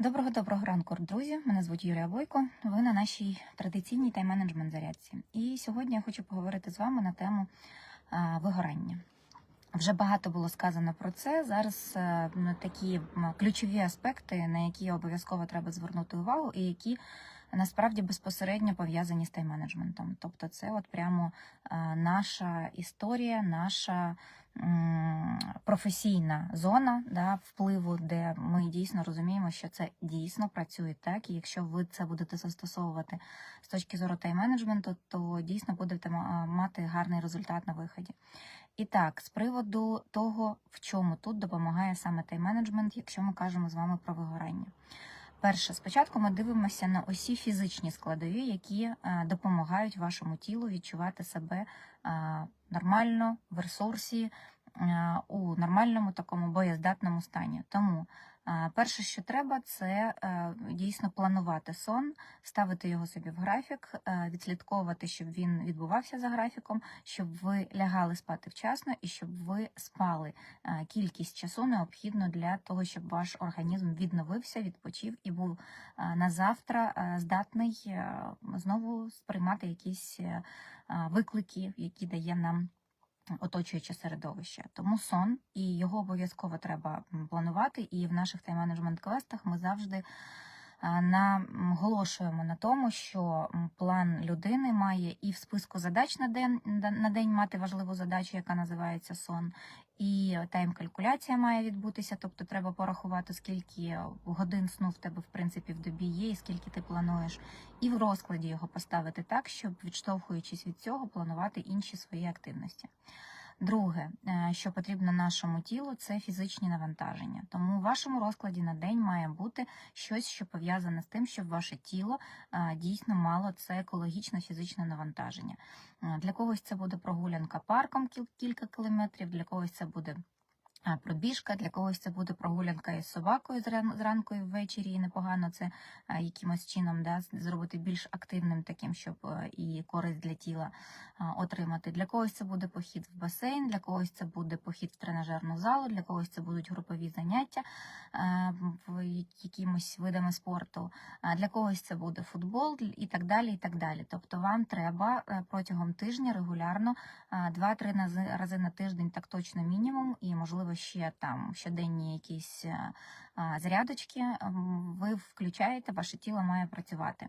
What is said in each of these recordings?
Доброго доброго ранку, друзі. Мене звуть Юрія Бойко. Ви на нашій традиційній тайм-менеджмент зарядці. І сьогодні я хочу поговорити з вами на тему вигорання. Вже багато було сказано про це. Зараз е, такі ключові аспекти, на які обов'язково треба звернути увагу, і які насправді безпосередньо пов'язані з тайм-менеджментом. Тобто, це от прямо е, наша історія, наша професійна зона да, впливу, де ми дійсно розуміємо, що це дійсно працює так. І якщо ви це будете застосовувати з точки зору тайм-менеджменту, то дійсно будете мати гарний результат на виході. І так, з приводу того, в чому тут допомагає саме тайм-менеджмент, якщо ми кажемо з вами про вигорання. Перше, спочатку ми дивимося на усі фізичні складові, які е, допомагають вашому тілу відчувати себе е, нормально, в ресурсі, е, у нормальному такому боєздатному стані. Тому перше, що треба, це е, дійсно планувати сон, ставити його собі в графік, е, відслідковувати, щоб він відбувався за графіком, щоб ви лягали спати вчасно і щоб ви спали е, кількість часу необхідно для того, щоб ваш організм відновився, відпочив і був е, на завтра е, здатний е, знову сприймати якісь е, е, виклики, які дає нам. Оточуюче середовище, тому сон і його обов'язково треба планувати. І в наших тайм-менеджмент квестах ми завжди наголошуємо на тому, що план людини має і в списку задач на день на день мати важливу задачу, яка називається сон, і тайм-калькуляція має відбутися, тобто треба порахувати, скільки годин сну в тебе в принципі в добі є, і скільки ти плануєш, і в розкладі його поставити так, щоб відштовхуючись від цього, планувати інші свої активності. Друге, е, що потрібно нашому тілу, це фізичні навантаження. Тому в вашому розкладі на день має бути щось, що пов'язане з тим, щоб ваше тіло е, дійсно мало це екологічне фізичне навантаження. Е, Для когось це буде прогулянка парком кіл- кілька кілометрів, для когось це буде пробіжка, для когось це буде прогулянка із собакою зран- зранку і ввечері, і непогано це якимось чином да, зробити більш активним таким, щоб е, і користь для тіла отримати. Для когось це буде похід в басейн, для когось це буде похід в тренажерну залу, для когось це будуть групові заняття е, якимось видами спорту, для когось це буде футбол і так далі. і так далі. Тобто вам треба е, протягом тижня регулярно а, два-три нази- рази на тиждень, так точно мінімум, і можливо ще там щоденні якісь е, зарядочки. Ви включаєте, ваше тіло має працювати.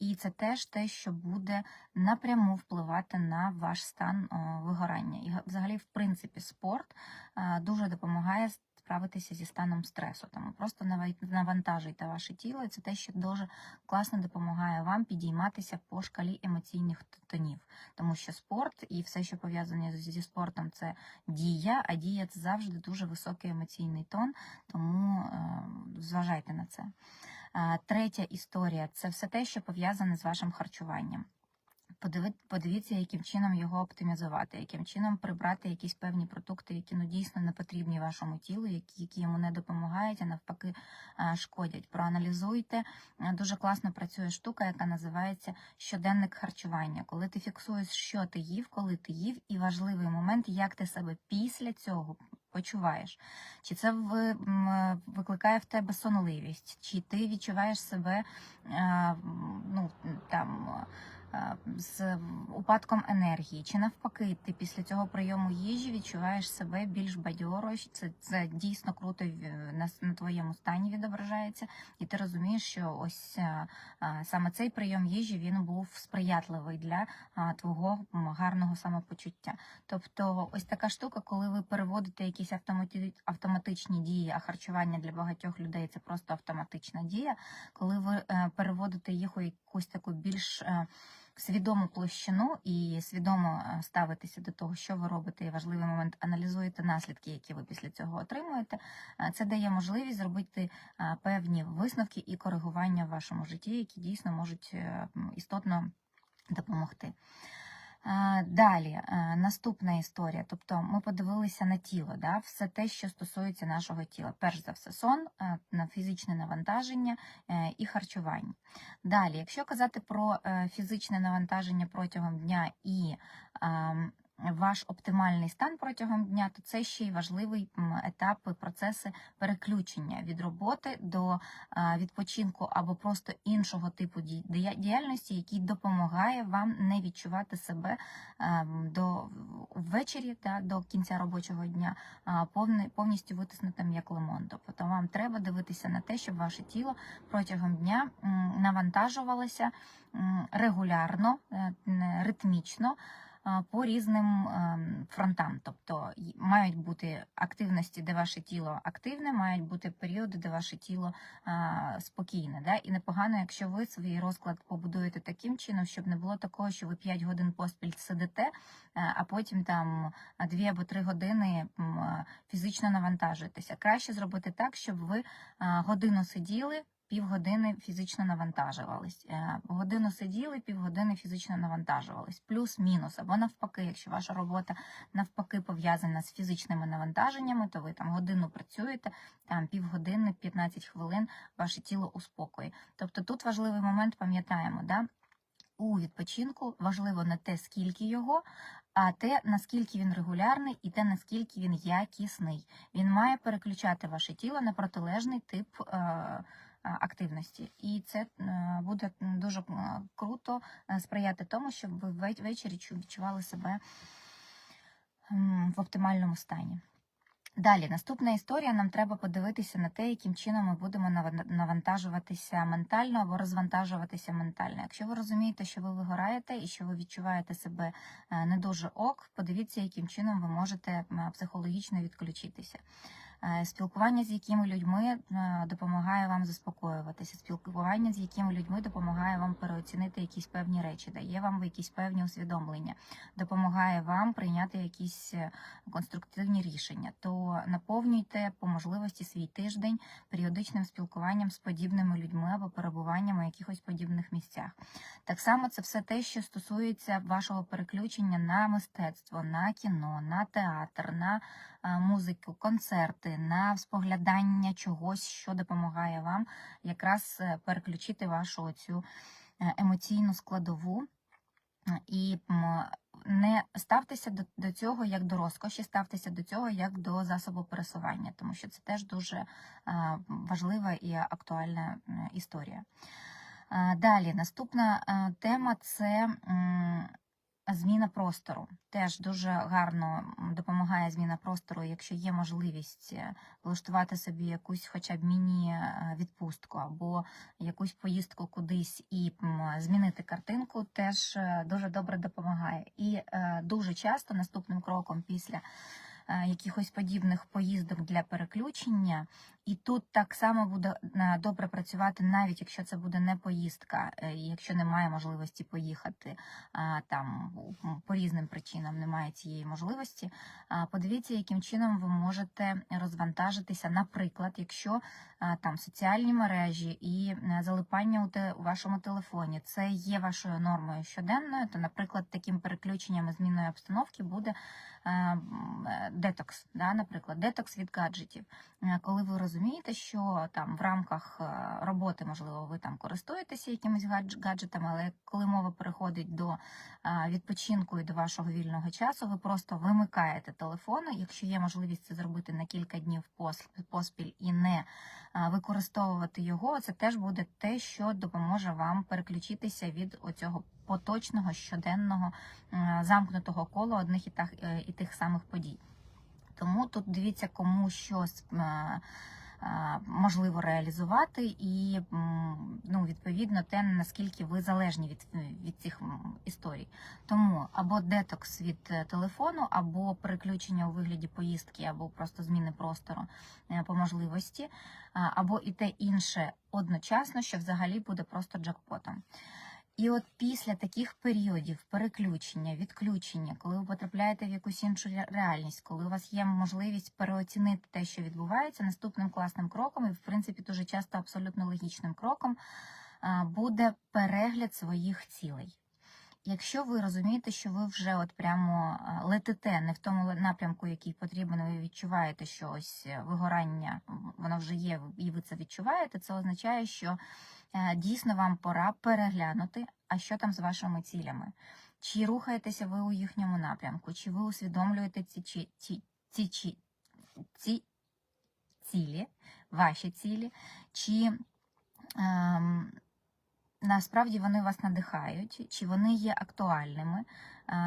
І це теж те, що буде напряму впливати на ваш стан е, вигорання. І взагалі, в принципі, спорт е, дуже допомагає справитися зі станом стресу. Тому просто навантажуйте ваше тіло, і це те, що дуже класно допомагає вам підійматися по шкалі емоційних тонів. Тому що спорт і все, що пов'язане зі спортом, це дія, а дія це завжди дуже високий емоційний тон, тому е, зважайте на це. Е, Третя історія це все те, що пов'язане з вашим харчуванням. Подивіться, яким чином його оптимізувати, яким чином прибрати якісь певні продукти, які ну дійсно не потрібні вашому тілу, які, які йому не допомагають, а навпаки шкодять. Проаналізуйте. Дуже класно працює штука, яка називається щоденник харчування. Коли ти фіксуєш, що ти їв, коли ти їв, і важливий момент, як ти себе після цього почуваєш. Чи це викликає в тебе сонливість, чи ти відчуваєш себе ну, там. Е, З упадком енергії, чи навпаки, ти після цього прийому їжі відчуваєш себе більш бадьоро, це, це дійсно круто на, на твоєму стані відображається, і ти розумієш, що ось е, е, саме цей прийом їжі він був сприятливий для твого гарного самопочуття. Тобто, ось така штука, коли ви переводите якісь автомати... автоматичні дії, а харчування для багатьох людей це просто автоматична дія. Коли ви переводите їх у якусь таку більш е, свідому площину і свідомо ставитися до того, що ви робите, і важливий момент аналізуєте наслідки, які ви після цього отримуєте. е, Це дає можливість зробити е, певні висновки і коригування в вашому житті, які дійсно можуть е, істотно допомогти. Е, Далі, е, наступна історія. Тобто ми подивилися на тіло, да? все те, що стосується нашого тіла. Перш за все, сон, е, на фізичне навантаження і харчування. Далі, якщо казати про фізичне навантаження протягом дня і ем, ваш оптимальний стан протягом дня, то це ще й важливий етап процеси переключення від роботи до відпочинку або просто іншого типу ді- діяльності, який допомагає вам не відчувати себе ем, до ввечері та до кінця робочого дня повністю витиснутим як лимон. Тобто вам треба дивитися на те, щоб ваше тіло протягом дня навантажувалося регулярно, е, ритмічно. А, По різним ем, фронтам, тобто мають бути активності, де ваше тіло активне, мають бути періоди, де ваше тіло спокійне. Да? І непогано, якщо ви свій розклад побудуєте таким чином, щоб не було такого, що ви 5 годин поспіль сидите, е, а потім там 2 або 3 години е, фізично навантажуєтеся. Краще зробити так, щоб ви годину сиділи. Півгодини фізично навантажувались. Е, Годину сиділи, півгодини фізично навантажувались. Плюс-мінус. Або навпаки, якщо ваша робота навпаки пов'язана з фізичними навантаженнями, то ви там годину працюєте, там півгодини, 15 хвилин ваше тіло успокоює. Тобто тут важливий момент, пам'ятаємо, да? у відпочинку важливо не те, скільки його, а те, наскільки він регулярний і те, наскільки він якісний. Він має переключати ваше тіло на протилежний тип е, активності. І це е, буде дуже е, круто е, сприяти тому, щоб ви ввечері відчували себе в оптимальному стані. Далі, наступна історія. Нам треба подивитися на те, яким чином ми будемо навантажуватися ментально або розвантажуватися ментально. Якщо ви розумієте, що ви вигораєте і що ви відчуваєте себе е, не дуже ок, подивіться, яким чином ви можете психологічно відключитися. Е, Спілкування з якими людьми е, допомагає вам заспокоюватися. Спілкування з якими людьми допомагає вам переоцінити якісь певні речі, дає вам якісь певні усвідомлення, допомагає вам прийняти якісь е, конструктивні рішення. То наповнюйте по можливості свій тиждень періодичним спілкуванням з подібними людьми або перебуванням у якихось подібних місцях. Так само це все те, що стосується вашого переключення на мистецтво, на кіно, на театр, на музику, концерти, на споглядання чогось, що допомагає вам якраз е, переключити вашу цю емоційну складову. Е, І не ставтеся до, до цього як до розкоші, ставтеся до цього як до засобу пересування, тому що це теж дуже е, важлива і актуальна е, історія. Е, Далі, наступна е, тема це зміна простору. Теж дуже гарно допомагає зміна простору, якщо є можливість е, влаштувати собі якусь хоча б міні-відпустку або якусь поїздку кудись і змінити картинку, теж е, дуже добре допомагає. І е, дуже часто наступним кроком після е, якихось подібних поїздок для переключення. І тут так само буде е, добре працювати, навіть якщо це буде не поїздка, е, якщо немає можливості поїхати там по різним причинам немає цієї можливості. Подивіться, яким чином ви можете розвантажитися, наприклад, якщо там соціальні мережі і е, залипання у, вашому телефоні це є вашою нормою щоденною, то, наприклад, таким переключенням і зміною обстановки буде е, е, детокс, да, наприклад, детокс від гаджетів. Е, Коли ви розумієте, що там в рамках е, роботи, можливо, ви там користуєтеся якимись гадж- гаджетами, але коли мова переходить до е, відпочинку і до вашого вільного часу, ви просто вимикаєте телефон. Якщо є можливість це зробити на кілька днів пос- поспіль і не використовувати його, це теж буде те, що допоможе вам переключитися від оцього поточного щоденного замкнутого кола одних і е, і тих самих подій. Тому тут дивіться, кому щось е, е, можливо реалізувати, і ну, відповідно те, наскільки ви залежні від, від цих історій. Тому або детокс від е, телефону, або переключення у вигляді поїздки, або просто зміни простору по можливості, або і те інше одночасно, що взагалі буде просто джекпотом. І от після таких періодів переключення, відключення, коли ви потрапляєте в якусь іншу реальність, коли у вас є можливість переоцінити те, що відбувається, наступним класним кроком, і в принципі дуже часто абсолютно логічним кроком, буде перегляд своїх цілей. Якщо ви розумієте, що ви вже от прямо летите не в тому напрямку, який потрібен, ви відчуваєте, що ось е, вигорання воно вже є, і ви це відчуваєте, це означає, що е, дійсно вам пора переглянути, а що там з вашими цілями. чи рухаєтеся ви у їхньому напрямку, чи ви усвідомлюєте ці, ці, ці, ці, ці, ці цілі, ваші цілі, чи ем, насправді вони вас надихають, чи вони є актуальними,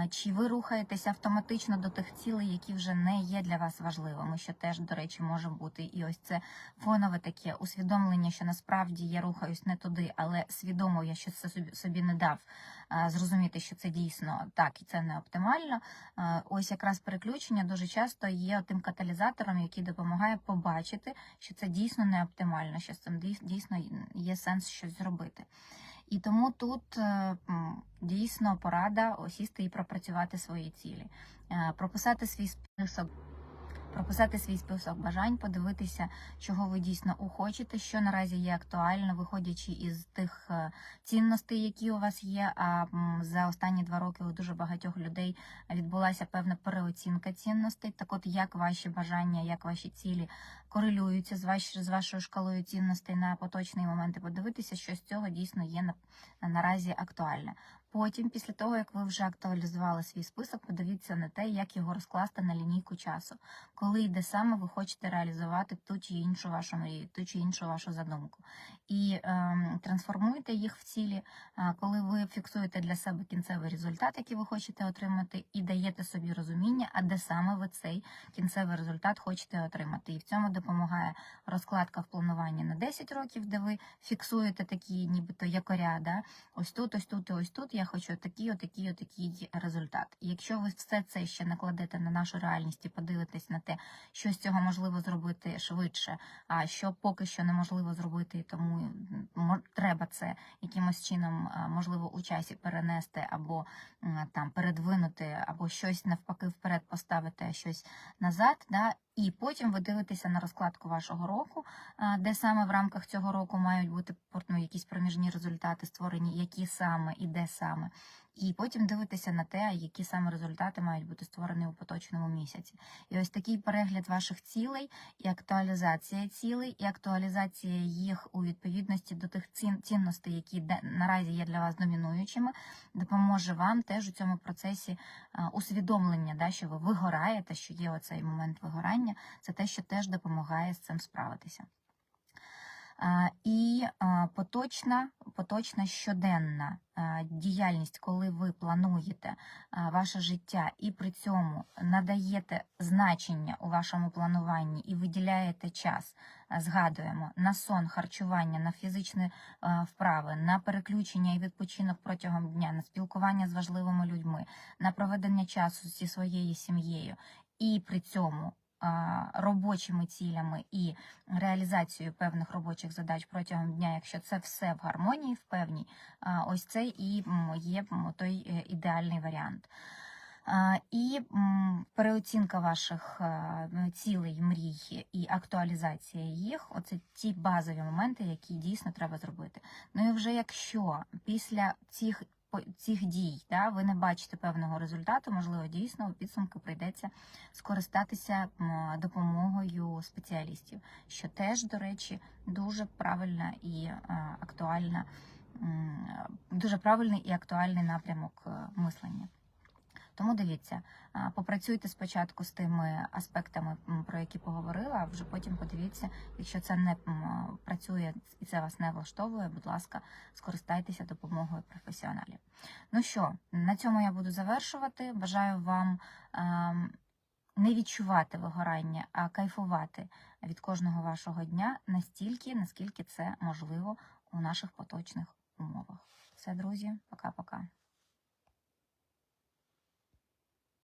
чи ви рухаєтеся автоматично до тих цілей, які вже не є для вас важливими, що теж, до речі, може бути. І ось це фонове таке усвідомлення, що насправді я рухаюсь не туди, але свідомо я ще це собі, не дав зрозуміти, що це дійсно так і це не оптимально. Ось якраз переключення дуже часто є тим каталізатором, який допомагає побачити, що це дійсно не оптимально, що з цим дійс- дійсно є сенс щось зробити. І тому тут е, дійсно порада осісти і пропрацювати свої цілі, Е, прописати свій список. Прописати свій список бажань, подивитися, чого ви дійсно хочете, що наразі є актуально, виходячи із тих е, цінностей, які у вас є. А за останні два роки у дуже багатьох людей відбулася певна переоцінка цінностей. Так, от як ваші бажання, як ваші цілі корелюються з ваш, з вашою шкалою цінностей на поточний момент, і подивитися, що з цього дійсно є на, наразі актуальне. Потім, після того як ви вже актуалізували свій список, подивіться на те, як його розкласти на лінійку часу, коли і де саме ви хочете реалізувати ту чи іншу вашу мрію, ту чи іншу вашу задумку. І ем, трансформуйте їх в цілі, коли ви фіксуєте для себе кінцевий результат, який ви хочете отримати, і даєте собі розуміння, а де саме ви цей кінцевий результат хочете отримати. І в цьому допомагає розкладка в плануванні на 10 років, де ви фіксуєте такі, нібито якоря, да? ось тут, ось тут і ось тут. Я хочу такий, отакий, отакий результат. І якщо ви все це ще накладете на нашу реальність і подивитесь на те, що з цього можливо зробити швидше, а що поки що неможливо зробити, тому треба це якимось чином, можливо, у часі перенести або там передвинути, або щось навпаки вперед поставити, а щось назад. Да? І потім ви дивитеся на розкладку вашого року, де саме в рамках цього року мають бути ну, якісь проміжні результати створені, які саме і де саме. І потім дивитися на те, які саме результати мають бути створені у поточному місяці. І ось такий перегляд ваших цілей, і актуалізація цілей, і актуалізація їх у відповідності до тих цін- цінностей, які де- наразі є для вас домінуючими, допоможе вам теж у цьому процесі а, усвідомлення, да, що ви вигораєте, що є оцей момент вигорання, це те, що теж допомагає з цим справитися. І поточна, поточна щоденна діяльність, коли ви плануєте ваше життя і при цьому надаєте значення у вашому плануванні і виділяєте час, згадуємо на сон, харчування, на фізичні вправи, на переключення і відпочинок протягом дня, на спілкування з важливими людьми, на проведення часу зі своєю сім'єю, і при цьому робочими цілями і реалізацією певних робочих задач протягом дня, якщо це все в гармонії, в певній, ось це і є той е, ідеальний варіант. І переоцінка ваших е, цілей, мрій і актуалізація їх оце ті базові моменти, які дійсно треба зробити. Ну і вже якщо після цих цих дій да, ви не бачите певного результату, можливо, дійсно у підсумку прийдеться скористатися допомогою спеціалістів, що теж, до речі, дуже правильна і е, актуальна, дуже правильний і актуальний напрямок е, мислення. Тому дивіться, попрацюйте спочатку з тими аспектами, про які поговорила, а вже потім подивіться, якщо це не працює і це вас не влаштовує, будь ласка, скористайтеся допомогою професіоналів. Ну що, на цьому я буду завершувати. Бажаю вам ем, не відчувати вигорання, а кайфувати від кожного вашого дня настільки, наскільки це можливо у наших поточних умовах. Все, друзі, пока-пока.